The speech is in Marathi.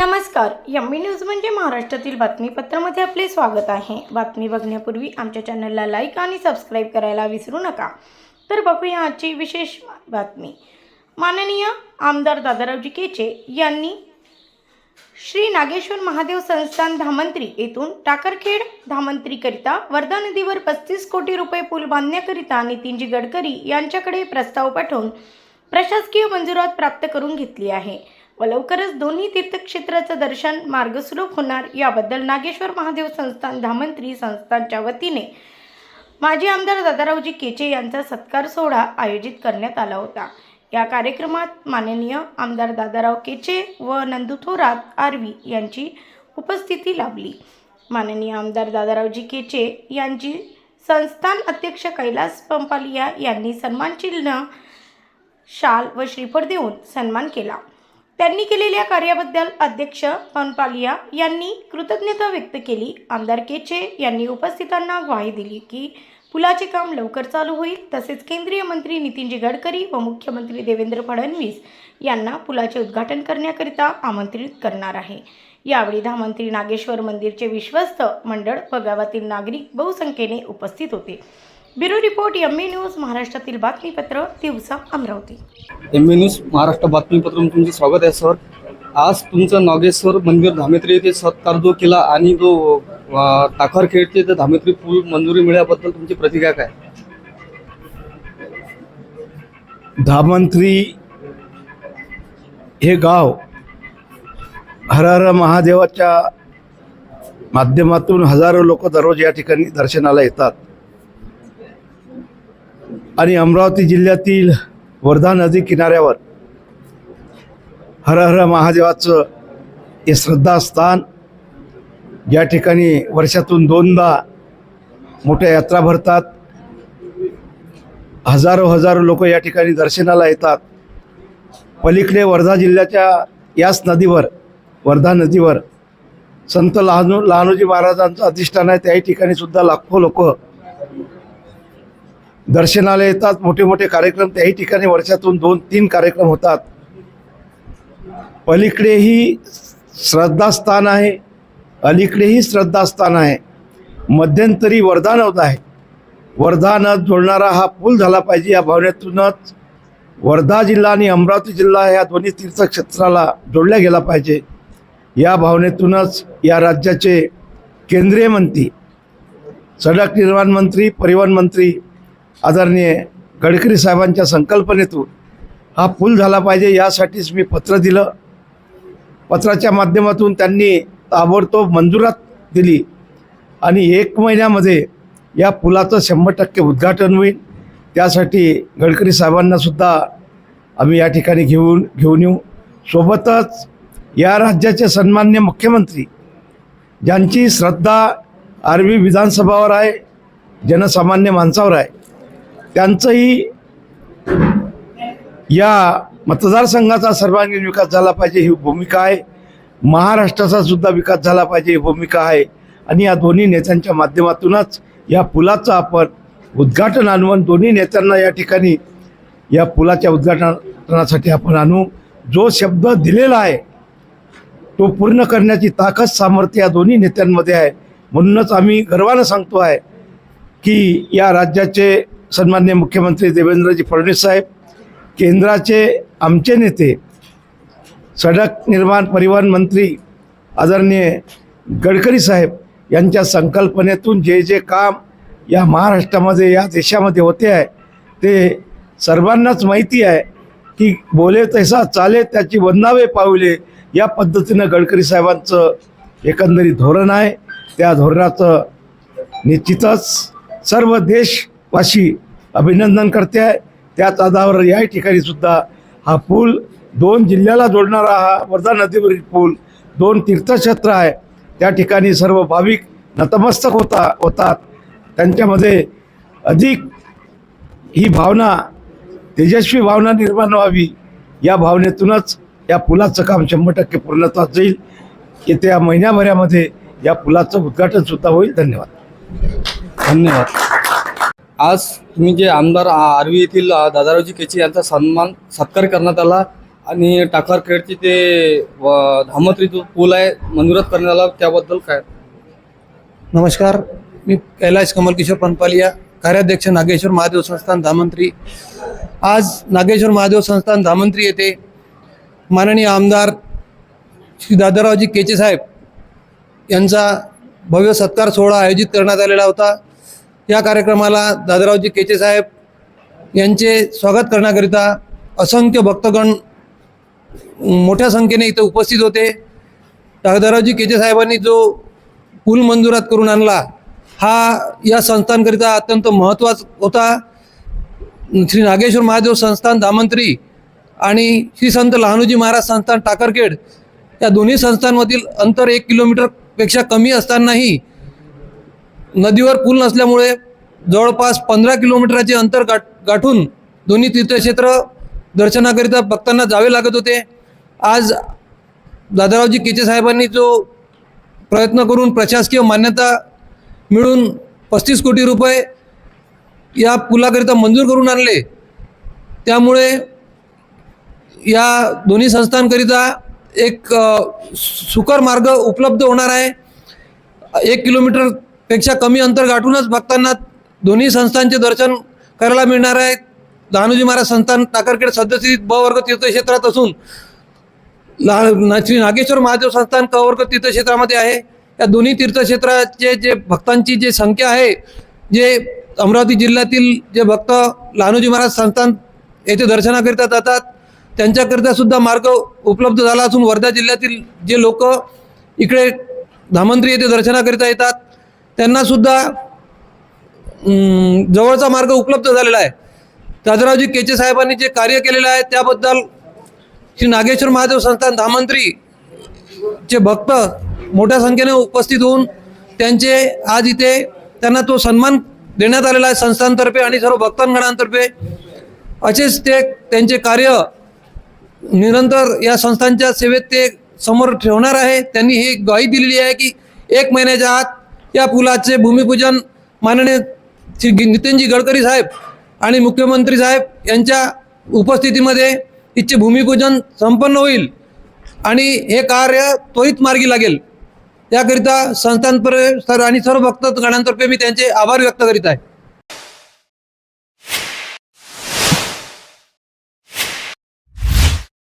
नमस्कार यम्मी न्यूज म्हणजे महाराष्ट्रातील बातमीपत्रामध्ये आपले स्वागत आहे. बातमी बघण्यापूर्वी आमच्या चॅनलला लाईक आणि सबस्क्राईब करायला विसरू नका. तर बघूया आजची विशेष बातमी. माननीय आमदार दादारावजी केचे यांनी श्री नागेश्वर महादेव संस्थान धामंत्री येथून टाकरखेड धामंत्रीकरिता वर्धा नदीवर पस्तीस कोटी रुपये पूल बांधण्याकरिता नितीनजी गडकरी यांच्याकडे प्रस्ताव पाठवून प्रशासकीय मंजुरात प्राप्त करून घेतली आहे. व लवकरच दोन्ही तीर्थक्षेत्राचं दर्शन मार्गसुलभ होणार. याबद्दल नागेश्वर महादेव संस्थान धामंत्री संस्थानच्या वतीने माजी आमदार दादारावजी केचे यांचा सत्कार सोहळा आयोजित करण्यात आला होता. या कार्यक्रमात माननीय आमदार दादाराव केचे व नंदू थोरात आरवी यांची उपस्थिती लाभली. माननीय आमदार दादारावजी केचे यांची संस्थान अध्यक्ष कैलास पंपालिया यांनी सन्मान चिन्ह शाल व श्रीफळ देऊन सन्मान केला. त्यांनी केलेल्या कार्याबद्दल अध्यक्ष पनपालिया यांनी कृतज्ञता व्यक्त केली. आमदार केचे यांनी उपस्थितांना ग्वाही दिली की पुलाचे काम लवकर चालू होईल. तसेच केंद्रीय मंत्री नितीनजी गडकरी व मुख्यमंत्री देवेंद्र फडणवीस यांना पुलाचे उद्घाटन करण्याकरिता आमंत्रित करणार आहे. यावेळी धामंत्री नागेश्वर मंदिरचे विश्वस्त मंडळ व गावातील नागरिक बहुसंख्येने उपस्थित होते. ब्युरो रिपोर्ट एम न्यूज महाराष्ट्रातील बातमीपत्र दिवसा Amravati. M A news Maharashtra बातमीपत्रातून तुमचे स्वागत आहे सर. आज तुमचं नागेश्वर मंदिर धामेत्री येथे सत्कार जो केला आणि जो टाकर खेळते तर धामेत्री पूल मंजुरी मिळाल्याबद्दल तुमची प्रतिक्रिया काय? धामंत्री हे गाव हर हर महादेवाच्या माध्यमातून हजारो लोक दररोज या ठिकाणी दर्शनाला येतात. आणि अमरावती जिल्ह्यातील वर्धा नदी किनाऱ्यावर हर हर महादेवाचं हे श्रद्धास्थान ज्या ठिकाणी वर्षातून दोनदा मोठ्या यात्रा भरतात. हजारो हजारो लोक या ठिकाणी दर्शनाला येतात. पलीकडे वर्धा जिल्ह्याच्या याच नदीवर वर्धा नदीवर संत लहानू लहानोजी महाराजांचं अधिष्ठान आहे त्याही ठिकाणी सुद्धा लाखो लोक दर्शनाला येतात मोठे मोठे कार्यक्रम त्याही ठिकाणी वर्षातून दोन तीन कार्यक्रम होतात. पलीकडेही श्रद्धास्थान आहे अलीकडेही श्रद्धास्थान आहे. मध्यंतरी वर्धा होत आहे. वर्धा नद जोडणारा हा पूल झाला पाहिजे या भावनेतूनच वर्धा जिल्हा आणि अमरावती जिल्हा या दोन्ही तीर्थक्षेत्राला जोडल्या गेला पाहिजे. या भावनेतूनच या राज्याचे केंद्रीय मंत्री सडक निर्माण मंत्री परिवहन मंत्री आदरणीय गडकरी साहेबांच्या संकल्पनेतून हा पूल झाला पाहिजे यासाठीच मी पत्र दिलं. पत्राच्या माध्यमातून त्यांनी ताबडतोब मंजुरात दिली आणि एक महिन्यामध्ये या पुलाचं शंभर टक्के उद्घाटन होईल. त्यासाठी गडकरी साहेबांनासुद्धा आम्ही या ठिकाणी घेऊन घेऊन येऊ. सोबतच या राज्याचे सन्मान्य मुख्यमंत्री ज्यांची श्रद्धा आरवी विधानसभावर आहे जनसामान्य माणसावर आहे त्यांचंही या मतदारसंघाचा सर्वांगीण विकास झाला पाहिजे ही भूमिका आहे. महाराष्ट्राचा सुद्धा विकास झाला पाहिजे ही भूमिका आहे. आणि या दोन्ही नेत्यांच्या माध्यमातूनच या पुलाचं आपण उद्घाटन आणून दोन्ही नेत्यांना या ठिकाणी या पुलाच्या उद्घाटनासाठी आपण आणू. जो शब्द दिलेला आहे तो पूर्ण करण्याची ताकद सामर्थ्य या दोन्ही नेत्यांमध्ये आहे. म्हणूनच आम्ही गर्वानं सांगतो आहे की या राज्याचे सन्मान्य मुख्यमंत्री देवेंद्रजी फडणवीस साहेब केंद्राचे आमचे नेते सडक निर्माण परिवहन मंत्री आदरणीय गडकरी साहेब यांच्या संकल्पनेतून जे जे काम या महाराष्ट्रामध्ये या देशामध्ये होते आहे ते सर्वांनाच माहिती आहे की बोले तैसा चाले त्याची वंदावे पावले या पद्धतीनं गडकरी साहेबांचं एकंदरीत धोरण आहे. त्या धोरणाचं निश्चितच सर्व देश वाशी अभिनंदन करते. आहे त्याच आधारावर या ठिकाणी सुद्धा हा पूल दोन जिल्ह्याला जोडणारा हा वर्धा नदीवरील पूल दोन तीर्थक्षेत्र आहे. त्या ठिकाणी सर्व भाविक नतमस्तक होता होतात. त्यांच्यामध्ये अधिक ही भावना तेजस्वी भावना निर्माण व्हावी. या भावनेतूनच या पुलाचं काम शंभर टक्के पूर्णत्वात जाईल. येत्या महिन्याभरामध्ये या पुलाचं उद्घाटनसुद्धा होईल. धन्यवाद. धन्यवाद. आज तुम्ही जे आमदार आर्वी येथील दादारावजी केचे यांचा सन्मान सत्कार करण्यात आला आणि टाकरखेडचे ते व- धामत्री जो पूल आहे मंजुरात करण्यात आला त्याबद्दल काय? नमस्कार. मी कैलाश कमल किशोर पनपालिया कार्याध्यक्ष नागेश्वर महादेव संस्थान धामंत्री. आज नागेश्वर महादेव संस्थान धामंत्री येथे माननीय आमदार श्री दादारावजी केचे साहेब यांचा भव्य सत्कार सोहळा आयोजित करण्यात आलेला होता. या कार्यक्रमाला दादरावजी केचे साहेब यांचे स्वागत करण्याकरिता असंख्य भक्तगण मोठ्या संख्येने इथं उपस्थित होते. दादरावजी केचे साहेबांनी जो पूल मंजुरात करून आणला हा या संस्थांकरिता अत्यंत महत्त्वाचा होता. श्री नागेश्वर महादेव संस्थान दामंत्री आणि श्री संत लहानूजी महाराज संस्थान टाकरखेड या दोन्ही संस्थांमधील अंतर एक किलोमीटरपेक्षा कमी असतानाही नदीवर पूल नसल्यामुळे जवळपास पंधरा किलोमीटरचे अंतर गाठ गाठून दोन्ही तीर्थक्षेत्र दर्शनाकरिता भक्तांना जावे लागत होते. आज दादारावजी केचे साहेबांनी जो प्रयत्न करून प्रशासकीय मान्यता मिळून पस्तीस कोटी रुपये या पुलाकरिता मंजूर करून आणले. त्यामुळे या दोन्ही संस्थांकरिता एक सुकर मार्ग उपलब्ध होणार आहे. एक किलोमीटर पेक्षा कमी अंतर गाठूनच भक्तांना दोन्ही संस्थांचे दर्शन करायला मिळणार आहे. लहानूजी महाराज संस्थान टाकरखेड सदस्य ब वर्ग तीर्थक्षेत्रात असून ला श्री नागेश्वर महादेव संस्थान क वर्ग तीर्थक्षेत्रामध्ये आहे. या दोन्ही तीर्थक्षेत्राचे जे भक्तांची जे संख्या आहे जे अमरावती जिल्ह्यातील जे भक्त लहानूजी महाराज संस्थान येथे दर्शनाकरिता जातात त्यांच्याकरिता सुद्धा मार्ग उपलब्ध झाला असून वर्धा जिल्ह्यातील जे लोक इकडे धामंत्री येथे दर्शनाकरिता येतात. त्यांनासुद्धा जवळचा मार्ग उपलब्ध झालेला आहे. दादरावजी केचे साहेबांनी जे कार्य केलेलं आहे त्याबद्दल श्री नागेश्वर महादेव संस्थान धामंत्री चे भक्त मोठ्या संख्येने उपस्थित होऊन त्यांचे आज इथे त्यांना तो सन्मान देण्यात आलेला आहे संस्थांतर्फे आणि सर्व भक्तांगणांतर्फे. असेच ते त्यांचे कार्य निरंतर या संस्थांच्या सेवेत ते समोर ठेवणार आहे. त्यांनी ही ग्वाही दिलेली आहे की एक महिन्याच्या आत या पुलाचे भूमिपूजन माननीय श्री नितीनजी गडकरी साहेब आणि मुख्यमंत्री साहेब यांच्या उपस्थितीमध्ये इथचे भूमिपूजन संपन्न होईल आणि हे कार्य त्वरित मार्गी लागेल. याकरिता संस्थांतर्फे सर आणि सर्व भक्तगणांतर्फे मी त्यांचे आभार व्यक्त करीत आहे.